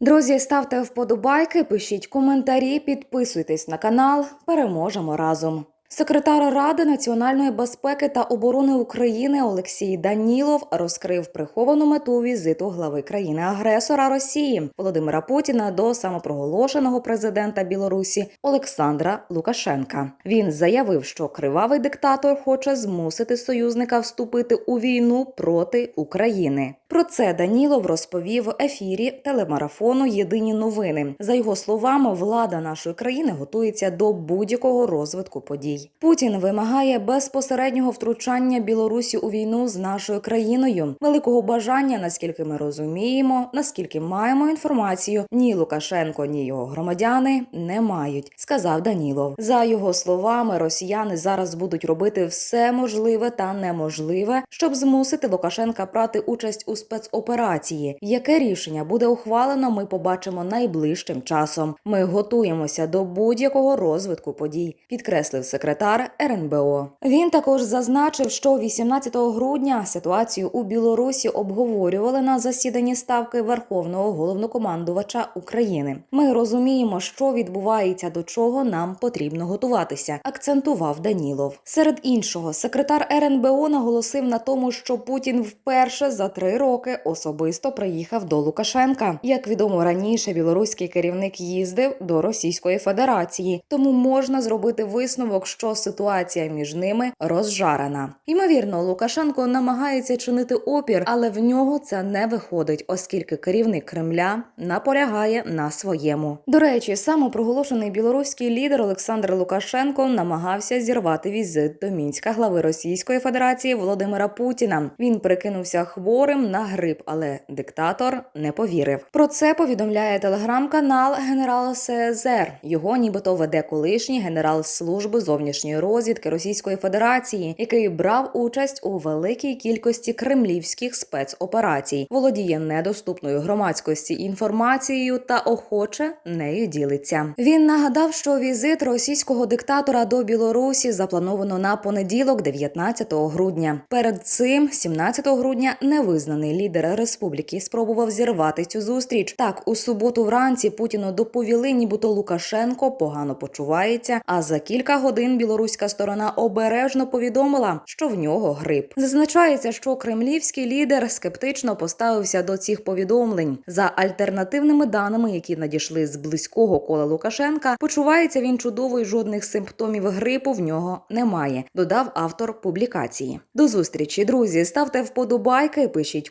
Друзі, ставте вподобайки, пишіть коментарі, підписуйтесь на канал. Переможемо разом. Секретар Ради національної безпеки та оборони України Олексій Данілов розкрив приховану мету візиту глави країни-агресора Росії Володимира Путіна до самопроголошеного президента Білорусі Олександра Лукашенка. Він заявив, що кривавий диктатор хоче змусити союзника вступити у війну проти України. Про це Данілов розповів в ефірі телемарафону Єдині новини. За його словами, влада нашої країни готується до будь-якого розвитку подій. Путін вимагає безпосереднього втручання Білорусі у війну з нашою країною. Великого бажання, наскільки ми розуміємо, наскільки маємо інформацію, ні Лукашенко, ні його громадяни не мають, сказав Данілов. За його словами, росіяни зараз будуть робити все можливе та неможливе, щоб змусити Лукашенка брати участь у спецоперації. Яке рішення буде ухвалено, ми побачимо найближчим часом. Ми готуємося до будь-якого розвитку подій, підкреслив секретар РНБО. Він також зазначив, що 18 грудня ситуацію у Білорусі обговорювали на засіданні ставки Верховного головнокомандувача України. Ми розуміємо, що відбувається, до чого нам потрібно готуватися, акцентував Данілов. Серед іншого, секретар РНБО наголосив на тому, що Путін вперше за три роки особисто приїхав до Лукашенка. Як відомо раніше, білоруський керівник їздив до Російської Федерації, тому можна зробити висновок, що ситуація між ними розжарена. Ймовірно, Лукашенко намагається чинити опір, але в нього це не виходить, оскільки керівник Кремля наполягає на своєму. До речі, самопроголошений білоруський лідер Олександр Лукашенко намагався зірвати візит до мінська глави Російської Федерації Володимира Путіна. Він прикинувся хворим на грип, але диктатор не повірив. Про це повідомляє телеграм-канал Генерал СЗР. Його нібито веде колишній генерал служби зовнішньої розвідки Російської Федерації, який брав участь у великій кількості кремлівських спецоперацій, володіє недоступною громадськості інформацією та охоче нею ділиться. Він нагадав, що візит російського диктатора до Білорусі заплановано на понеділок, 19 грудня. Перед цим, 17 грудня, невизнаний лідер республіки спробував зірвати цю зустріч. Так, у суботу вранці Путіну доповіли, нібито Лукашенко погано почувається. А за кілька годин білоруська сторона обережно повідомила, що в нього грип. Зазначається, що кремлівський лідер скептично поставився до цих повідомлень. За альтернативними даними, які надійшли з близького кола Лукашенка, почувається він чудово і жодних симптомів грипу в нього немає. Додав автор публікації. До зустрічі, друзі. Ставте вподобайки, пишіть